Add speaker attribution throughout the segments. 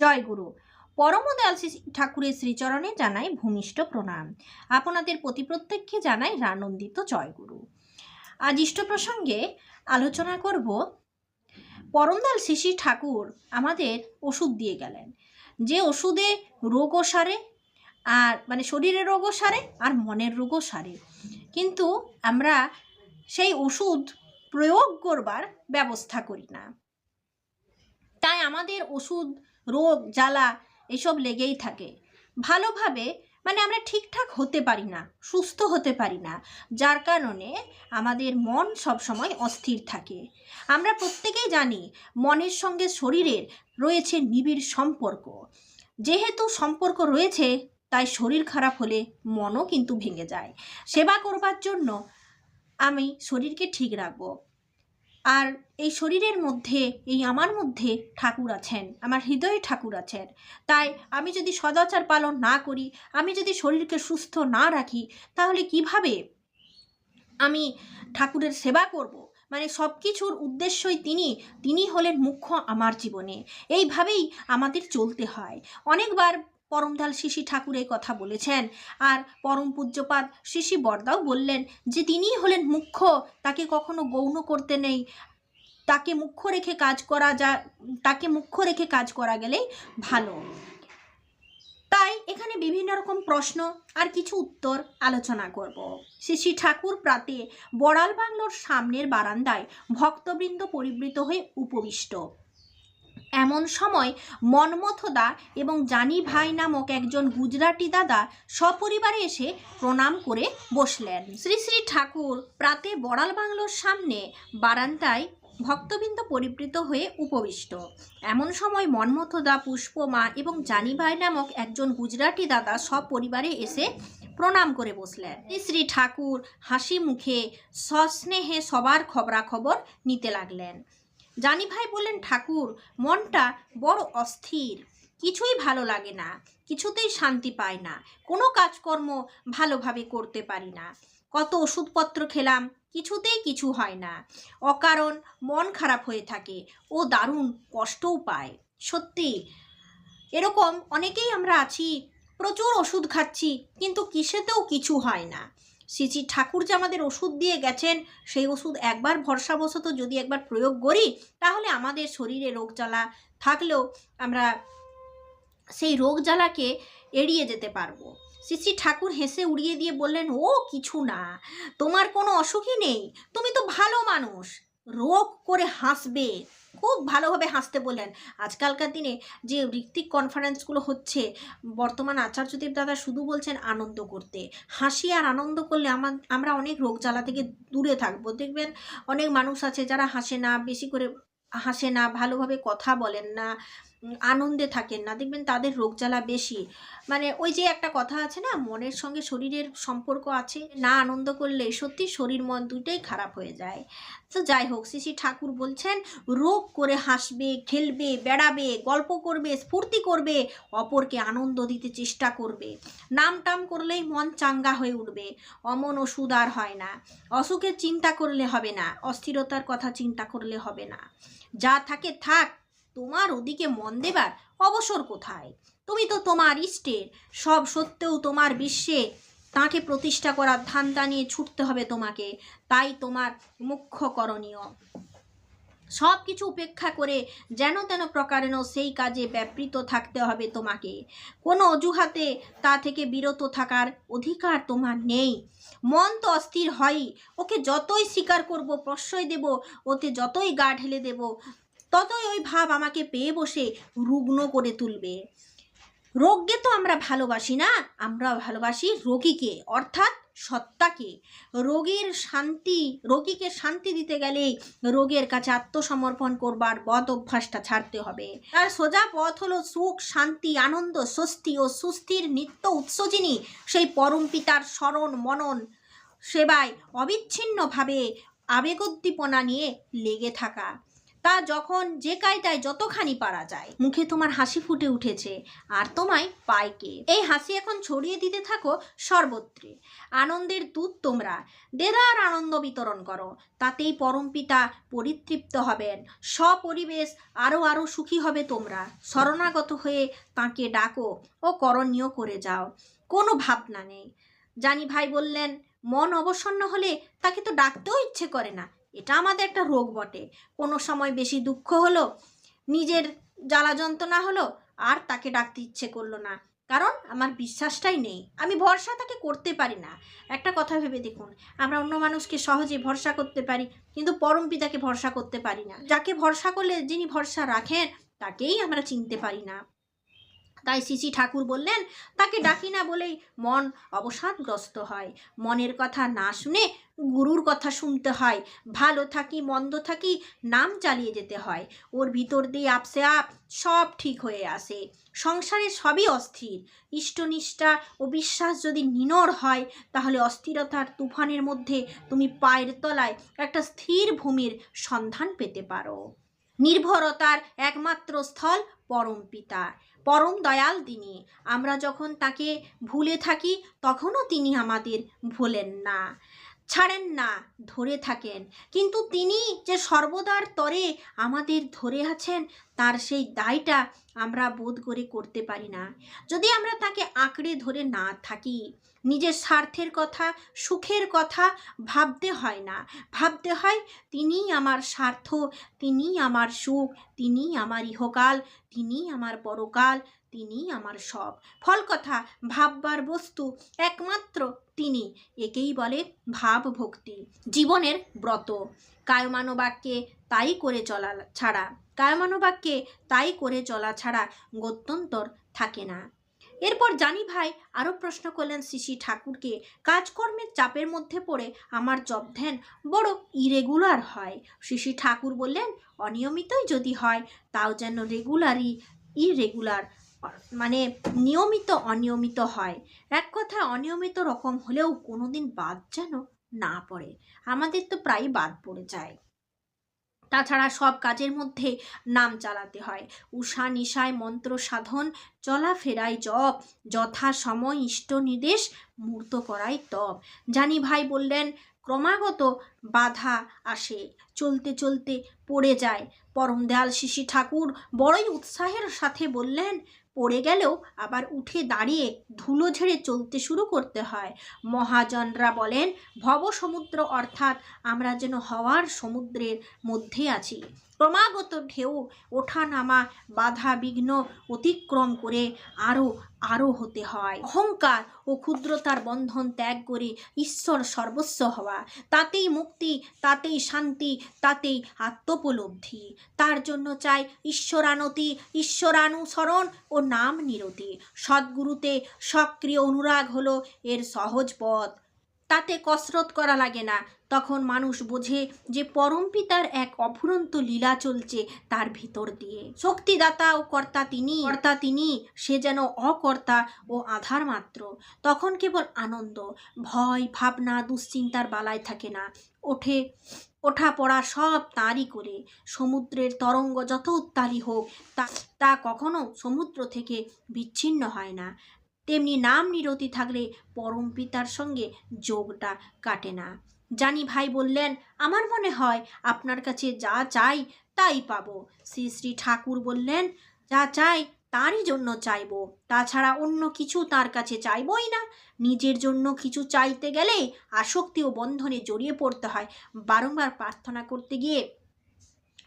Speaker 1: জয় গুরু পরমদয়াল শ্রী ঠাকুরের শ্রীচরণে জানাই ভূমিষ্ঠ প্রণাম। আপনাদের প্রতি প্রত্যেককে জানাই রানন্দিত জয়গুরু। আজ ইষ্ট প্রসঙ্গে আলোচনা করব, পরমদয়াল শ্রী ঠাকুর আমাদের ওষুধ দিয়ে গেলেন। যে ওষুধে রোগও সারে, আর মানে শরীরের রোগও সারে, আর মনের রোগও সারে। কিন্তু আমরা সেই ওষুধ প্রয়োগ করবার ব্যবস্থা করি না। তাই আমাদের ওষুধ রোগ, জ্বালা এসব লেগেই থাকে। ভালোভাবে মানে আমরা ঠিকঠাক হতে পারি না, সুস্থ হতে পারি না। যার কারণে আমাদের মন সবসময় অস্থির থাকে। আমরা প্রত্যেকেই জানি মনের সঙ্গে শরীরের রয়েছে নিবিড় সম্পর্ক। যেহেতু সম্পর্ক রয়েছে, তাই শরীর খারাপ হলে মনও কিন্তু ভেঙে যায়। সেবা করবার জন্য আমি শরীরকে ঠিক রাখব। আর এই শরীরের মধ্যে, এই আমার মধ্যে ঠাকুর আছেন, আমার হৃদয়ে ঠাকুর আছেন। তাই আমি যদি সদাচার পালন না করি, আমি যদি শরীরকে সুস্থ না রাখি, তাহলে কীভাবে আমি ঠাকুরের সেবা করব? মানে সব কিছুর উদ্দেশ্যই তিনি তিনি হলেন মুখ্য আমার জীবনে। এইভাবেই আমাদের চলতে হয়। অনেকবার পরমদাল শিশি ঠাকুর এই কথা বলেছেন। আর পরম পূজ্যপাদ শিশি বরদাও বললেন যে, তিনিই হলেন মুখ্য, তাকে কখনো গৌণ করতে নেই। তাকে মুখ্য রেখে কাজ করা যা, তাকে মুখ্য রেখে কাজ করা গেলেই ভালো। তাই এখানে বিভিন্ন রকম প্রশ্ন আর কিছু উত্তর আলোচনা করব। শ্রী ঠাকুর প্রাতে বড়াল বাংলোর সামনের বারান্দায় ভক্তবৃন্দ পরিবৃত হয়ে উপবিষ্ট। এমন সময় মনমথদা এবং জানি ভাই নামক একজন গুজরাটি দাদা সপরিবারে এসে প্রণাম করে বসলেন। শ্রী শ্রী ঠাকুর, প্রাতে বড়াল বাংলোর সামনে বারান্দায় ভক্তবৃন্দ পরিবৃত হয়ে উপবিষ্ট। এমন সময় মনমথদা, পুষ্পমা এবং জানি ভাই নামক একজন গুজরাটি দাদা সব পরিবারে এসে প্রণাম করে বসলেন। শ্রী ঠাকুর হাসি মুখে সস্নেহে সবার খবরাখবর নিতে লাগলেন। জানি ভাই বললেন, ঠাকুর, মনটা বড় অস্থির। কিছুই ভালো লাগে না, কিছুতেই শান্তি পায় না, কোনো কাজকর্ম ভালোভাবে করতে পারি না। কত ওষুধপত্র খেলাম, কিছুতেই কিছু হয় না। অকারণ মন খারাপ হয়ে থাকে, ও দারুণ কষ্টও পায়। সত্যি, এরকম অনেকেই আমরা আছি, প্রচুর ওষুধ খাচ্ছি, কিন্তু কিসেতেও কিছু হয় না। শ্রী ঠাকুর যে আমাদের ওষুধ দিয়ে গেছেন, সেই ওষুধ একবার ভরসাবশত যদি একবার প্রয়োগ করি, তাহলে আমাদের শরীরে রোগ জ্বালা থাকলেও আমরা সেই রোগ জ্বালাকে এড়িয়ে যেতে পারব। শ্রী শ্রী ঠাকুর হেসে উড়িয়ে দিয়ে বললেন, ও, কিছু না। তোমার কোনো অসুখই নেই। তুমি তো ভালো মানুষ। রোগ করে হাসবে। খুব ভালোভাবে হাসতে বললেন। আজকালকার দিনে যে ঋত্বিক কনফারেন্সগুলো হচ্ছে, বর্তমান আচার্যদেব দাদা শুধু বলছেন আনন্দ করতে। হাসি আর আনন্দ করলে আমার আমরা অনেক রোগ জ্বালা থেকে দূরে থাকব। দেখবেন অনেক মানুষ আছে যারা হাসে না, বেশি করে হাসে না, ভালোভাবে কথা বলেন না। আনন্দে থাকেন না, দেখবেন তাদের রোগ জ্বালা বেশি। মানে ওই যে একটা কথা আছে না, মনের সঙ্গে শরীরের সম্পর্ক আছে, না আনন্দ করলে সত্যি শরীর মন দুইটাই খারাপ হয়ে যায়। তো যাই হোক শ্রী ঠাকুর বলছেন, রোগ করে হাসবে, খেলবে, বেড়াবে, গল্প করবে, স্ফূর্তি করবে, অপরকে আনন্দ দিতে চেষ্টা করবে। নাম টাম করলেই মন চাঙ্গা হয়ে উঠবে, অমন ওষুধ আর হয় না। অসুখের চিন্তা করলে হবে না, অস্থিরতার কথা চিন্তা করলে হবে না। যা থাকে থাক তোমার ওদিকে মন দেবার অবসর কোথায়? তুমি তো তোমার ইষ্টের। সব সত্ত্বেও তোমার বিশ্বে তাকে প্রতিষ্ঠা করার ধান্দা নিয়ে ছুটতে হবে তোমাকে। তাই তোমার মুখ্য করণীয়। সব কিছু উপেক্ষা করে যেন তেন প্রকারেণ সেই কাজে ব্যাপৃত থাকতে হবে তোমাকে। কোনো অজুহাতে তা থেকে বিরত থাকার অধিকার তোমার নেই। মন তো অস্থির হয়ই। ওকে যতই স্বীকার করব, প্রশ্রয় দেব, ওতে যতই গা ঢেলে দেব ততই ওই ভাব আমাকে পেয়ে বসে রুগ্ন করে তুলবে। রোগকে তো আমরা ভালোবাসি না, আমরা ভালোবাসি রোগীকে, অর্থাৎ সত্তাকে। রোগীর শান্তি, রোগীকে শান্তি দিতে গেলেই রোগের কাছে আত্মসমর্পণ করবার বদ অভ্যাসটা ছাড়তে হবে। তার সোজা পথ হলো সুখ, শান্তি, আনন্দ, স্বস্তি ও সুস্থির নিত্য উৎস যিনি, সেই পরম পিতার স্মরণ, মনন সেবায় অবিচ্ছিন্নভাবে আবেগোদ্দীপনা নিয়ে লেগে থাকা। তা যখন যে কায়দায় যতখানি পারা যায়, মুখে তোমার হাসি ফুটে উঠেছে আর তোমায় পায় কে? এই হাসি এখন ছড়িয়ে দিতে থাকো সর্বত্রে। আনন্দের দূত তোমরা, দেদার আনন্দ বিতরণ করো, তাতেই পরমপিতা পরিতৃপ্ত হবেন। সপরিবেশ আরও আরও সুখী হবে তোমরা। শরণাগত হয়ে তাকে ডাকো ও করণীয় করে যাও। কোনো ভাবনা নেই। জানি ভাই বললেন, মন অবসন্ন হলে তাকে তো ডাকতেও ইচ্ছে করে না। এটা আমাদের একটা রোগ বটে। কোনো সময় বেশি দুঃখ হলো, নিজের জ্বালা যন্ত্রণা হলো, আর তাকে ডাকতে ইচ্ছে করল না। কারণ আমার বিশ্বাসটাই নেই। আমি ভরসা তাকে করতে পারি না। একটা কথা ভেবে দেখুন, আমরা অন্য মানুষকে সহজে ভরসা করতে পারি, কিন্তু পরম পিতাকে ভরসা করতে পারি না। যাকে ভরসা করলে যিনি ভরসা রাখেন, তাকেই আমরা চিনতে পারি না। তাই শ্রী ঠাকুর বললেন, তাকে ডাকি না বলেই মন অবসাদগ্রস্ত হয়। মনের কথা না শুনে গুরুর কথা শুনতে হয়। ভালো থাকি, মন্দ থাকি, নাম চালিয়ে যেতে হয়। ওর ভিতর দিয়ে আপসে আপ সব ঠিক হয়ে আসে। সংসারে সবই অস্থির। ইষ্টনিষ্ঠা ও বিশ্বাস যদি নিনড় হয়, তাহলে অস্থিরতার তুফানের মধ্যে তুমি পায়ের তলায় একটা স্থির ভূমির সন্ধান পেতে পারো। নির্ভরতার একমাত্র স্থল পরম পিতা পরম দয়াল তিনি। আমরা যখন তাকে ভুলে থাকি তখনও তিনি আমাদের ভোলেন না। ছাড়েন না, ধরে থাকেন। কিন্তু তিনি যে সর্বদার তরে আমাদের ধরে আছেন, তার সেই দায়টা আমরা বোধ করে করতে পারি না। যদি আমরা তাকে আঁকড়ে ধরে না থাকি, নিজের স্বার্থের কথা, সুখের কথা ভাবতে হয় না। ভাবতে হয়, তিনিই আমার স্বার্থ, তিনিই আমার সুখ, তিনিই আমার ইহকাল, তিনিই আমার পরকাল তিনিই আমার সব। ফল কথা, ভাববার বস্তু, একমাত্র তিনি। একেই বলে ভাব ভক্তি জীবনের ব্রত। কায়মানবাক্যে তাই করে চলা ছাড়া, কায়মানবাক্যে তাই করে চলা ছাড়া গত্যন্তর থাকে না। এরপর জানি ভাই, আরও প্রশ্ন করলেন শিশি ঠাকুরকে কাজকর্মের চাপের মধ্যে পড়ে আমার জব ধ্যান বড় ইরেগুলার হয়। শিশি ঠাকুর বললেন, অনিয়মিতই যদি হয়, তাও যেন রেগুলারই ইরেগুলার মানে নিয়মিত অনিয়মিত হয়। এক কথা অনিয়মিত রকম হলেও কোনোদিন বাদ যেন না পড়ে। আমাদের তো প্রায় বাদ পড়ে যায়। তাছাড়া সব কাজের মধ্যে নাম চালাতে হয়। উষা, নিশায়, মন্ত্র, সাধন, চলাফেরায় জপ, যথা সময়, ইষ্ট নির্দেশ, মূর্ত করাই তপ। জানি ভাই বললেন, ক্রমাগত বাধা আসে, চলতে চলতে পড়ে যায়। পরম দয়াল শিশি ঠাকুর বড়ই উৎসাহের সাথে বললেন পড়ে গেলেও আবার উঠে দাঁড়িয়ে ধুলো ঝেড়ে চলতে শুরু করতে হয়। মহাজনরা বলেন ভব সমুদ্র অর্থাৎ আমরা যেন হওয়ার সমুদ্রের মধ্যে আছি। ক্রমাগত ঢেউ ওঠা নামা বাধা বিঘ্ন অতিক্রম করে আরও আরও হতে হয়। অহংকার ও ক্ষুদ্রতার বন্ধন ত্যাগ করে ঈশ্বর সর্বস্ব হওয়া। তাতেই মুক্তি, তাতেই শান্তি, তাতেই আত্মোপলব্ধি। তার জন্য চাই ঈশ্বরানতি, ঈশ্বরানুসরণ ও নাম নিরতি। সদ্গুরুতে সক্রিয় অনুরাগ হলো এর সহজ পথ। তাতে কসরত করা লাগে না। তখন মানুষ বোঝে যে পরমপিতার এক অফুরন্ত লীলা চলছে তার ভিতর দিয়ে। শক্তিদাতা ও কর্তা তিনি কর্তা তিনি, সে যেন অকর্তা ও আধার মাত্র তখন কেবল আনন্দ, ভয়, ভাবনা, দুশ্চিন্তার বালায় থাকে না। ওঠে, ওঠা পড়া সব তাঁরই করে। সমুদ্রের তরঙ্গ যত উত্তালি হোক, তা তা কখনো সমুদ্র থেকে বিচ্ছিন্ন হয় না। তেমনি নাম নিরতি থাকলে পরম পিতার সঙ্গে যোগটা কাটে না। জানি ভাই বললেন, আমার মনে হয় আপনার কাছে যা চাই তাই পাবো। শ্রী শ্রী ঠাকুর বললেন, যা চাই তারই জন্য চাইব। তাছাড়া অন্য কিছু তার কাছে চাইবই না। নিজের জন্য কিছু চাইতে গেলে আসক্তি ও বন্ধনে জড়িয়ে পড়তে হয়। বারংবার প্রার্থনা করতে গিয়ে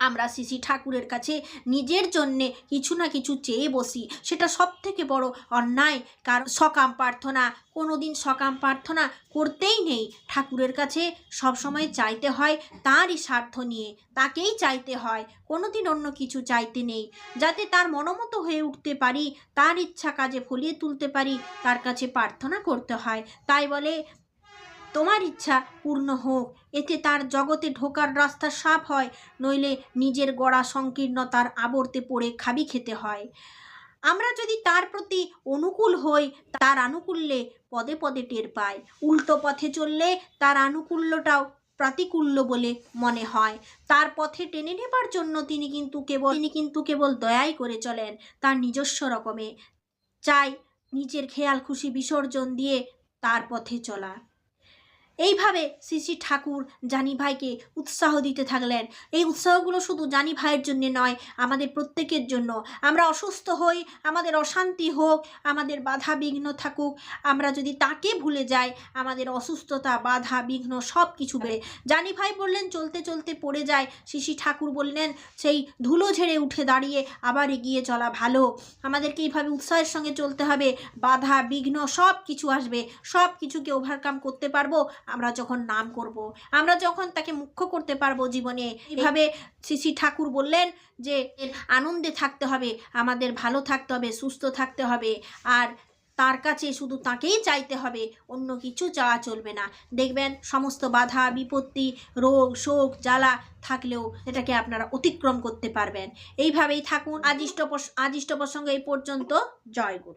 Speaker 1: আমরা শ্রী ঠাকুরের কাছে নিজের জন্যে কিছু না কিছু চেয়ে বসি। সেটা সব থেকে বড় অন্যায়। কারণ সকাম প্রার্থনা কোনো দিন সকাম প্রার্থনা করতেই নেই। ঠাকুরের কাছে সবসময় চাইতে হয় তারই স্বার্থ নিয়ে। তাকেই চাইতে হয় কোনো দিন অন্য কিছু চাইতে নেই। যাতে তার মনোমতো হয়ে উঠতে পারি, তার ইচ্ছা কাজে ফলিয়ে তুলতে পারি, তার কাছে প্রার্থনা করতে হয়। তাই বলে তোমার ইচ্ছা পূর্ণ হোক, এতে তার জগতে ঢোকার রাস্তা সাফ হয়, নইলে নিজের গড়া সংকীর্ণতার আবর্তে পড়ে খাবি খেতে হয়। আমরা যদি তার প্রতি অনুকূল হই, তার আনুকূল্যে পদে পদে টের পাই। উল্টো পথে চললে তার আনুকূল্যটাও প্রাতিকূল্য বলে মনে হয়। তার পথে টেনে নেবার জন্য তিনি কিন্তু কেবল তিনি কিন্তু কেবল দয়াই করে চলেন তার নিজস্ব রকমে। চাই নিজের খেয়াল খুশি বিসর্জন দিয়ে তার পথে চলা। এইভাবে শ্রী শ্রী ঠাকুর জানি ভাইকে উৎসাহ দিতে থাকলেন। এই উৎসাহগুলো শুধু জানি ভাইয়ের জন্য নয়, আমাদের প্রত্যেকের জন্য। আমরা অসুস্থ হই, আমাদের অশান্তি হোক, আমাদের বাধা বিঘ্ন থাকুক, আমরা যদি তাকে ভুলে যাই, আমাদের অসুস্থতা, বাধা বিঘ্ন সব কিছু বেড়ে। জানি ভাই বললেন, চলতে চলতে পড়ে যায়। শিশি ঠাকুর বললেন, সেই ধুলো ঝেড়ে উঠে দাঁড়িয়ে আবার এগিয়ে চলা ভালো। আমাদেরকে এইভাবে উৎসাহের সঙ্গে চলতে হবে। বাধা, বিঘ্ন সব কিছু আসবে। সব কিছুকে ওভারকাম করতে পারব। আমরা যখন নাম করব। আমরা যখন তাকে মুখ্য করতে পারব জীবনে এইভাবে শ্রী ঠাকুর বললেন যে, আনন্দে থাকতে হবে, আমাদের ভালো থাকতে হবে, সুস্থ থাকতে হবে, আর তার কাছে শুধু তাকেই চাইতে হবে, অন্য কিছু চাওয়া চলবে না। দেখবেন, সমস্ত বাধা, বিপত্তি, রোগ, শোক, জ্বালা থাকলেও এটাকে আপনারা অতিক্রম করতে পারবেন। এইভাবেই থাকুন। আজিষ্ট প্রস- আজিষ্ট প্রসঙ্গ এই পর্যন্ত। জয় গুরু।